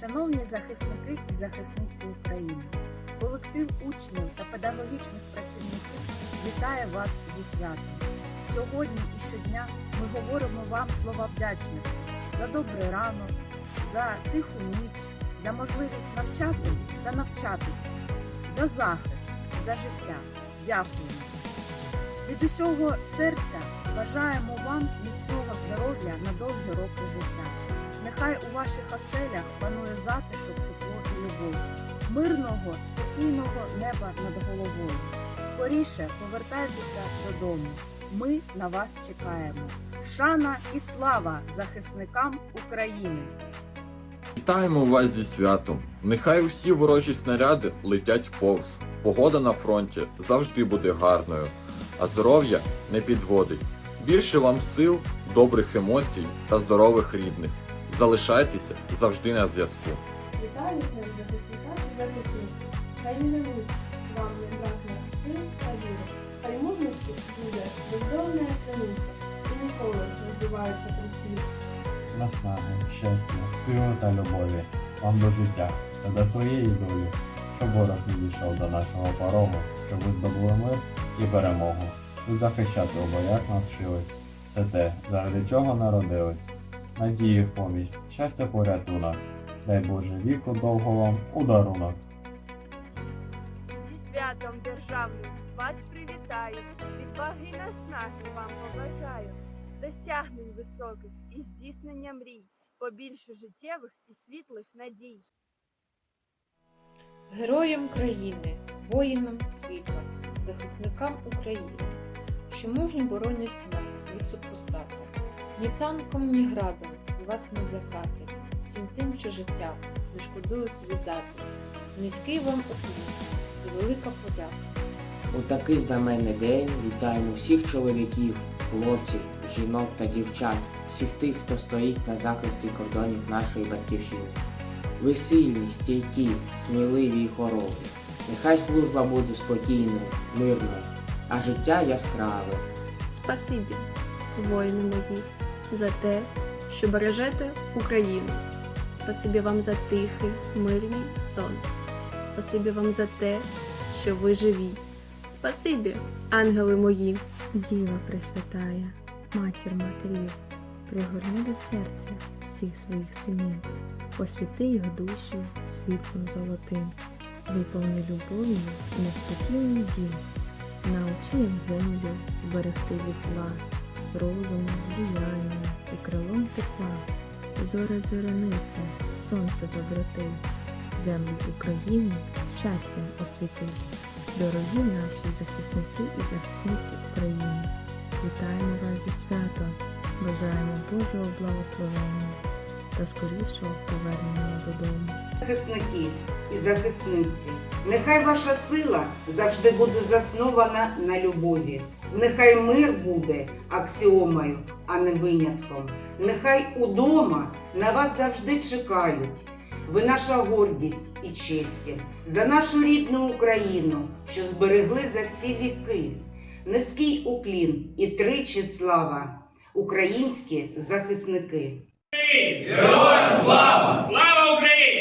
Шановні захисники і захисниці України, колектив учнів та педагогічних працівників вітає вас зі святом. Сьогодні і щодня ми говоримо вам слова вдячності за добрий ранок, за тиху ніч, за можливість навчати та навчатися, за захист, за життя. Дякуємо. Від усього серця бажаємо вам міцного здоров'я на довгі роки життя. Нехай у ваших оселях панує затишок, тепло і любов, мирного, спокійного неба над головою. Скоріше повертайтеся додому. Ми на вас чекаємо. Шана і слава захисникам України! Вітаємо вас зі святом. Нехай усі ворожі снаряди летять повз. Погода на фронті завжди буде гарною, а здоров'я не підводить. Більше вам сил, добрих емоцій та здорових рідних. Залишайтеся завжди на зв'язку. Вітаю з ним захисника і захисниць. Хай не мить вам не бракне сил та віри. Хай мужності буде бездомна криниця і ніколи не збиваються приціл. наснаги, щастя, сили та любові вам до життя та до своєї долі, щоб ворог не дійшов до нашого порогу, щоб ви здобули мир і перемогу. Ви захищати у боях навчились, все те, заради чого народились. Надії в поміч, щастя порятунок. Дай Боже віку довго вам у дарунок. Зі святом державним вас привітаю, відваги й наснаги вам побажаю, досягнень високих і здійснення мрій, побільше життєвих і світлих надій. Героям країни, воїнам світла, захисникам України, що мужньо боронять нас від супостата. Ні танком, ні градом вас не злякати, всім тим, що життя не шкодують віддати. Низький вам уклін і велика подяка. У такий знаменний день вітаємо всіх чоловіків, хлопців, жінок та дівчат, всіх тих, хто стоїть на захисті кордонів нашої батьківщини. Ви сильні, стійкі, сміливі і хоробрі. Нехай служба буде спокійною, мирною, а життя яскраве. Спасибі, воїни мої, за те, що бережете Україну. Спасибі вам за тихий, мирний сон. Спасибі вам за те, що ви живі. Спасибі, ангели мої. Діва Пресвятая, матір матерів, пригорни до серця всіх своїх синів, освіти їх душі світлом золотим, виповни любов'ю неспокійний дім, научи їм землю берегти від зла, розумом, діянням і крилом тепла, зоря зоряниця, сонце доброти, землю України щастям освіти. Дорогі наші захисники і захисниці України, вітаємо вас зі святом, бажаємо Божого благословення та скорішого повернення додому. захисники і захисниці. Нехай ваша сила завжди буде заснована на любові. Нехай мир буде аксіомою, а не винятком. Нехай удома на вас завжди чекають. Ви наша гордість і честь за нашу рідну Україну, що зберегли за всі віки. Низький уклін і тричі слава, українські захисники. Героям слава! Слава Україні!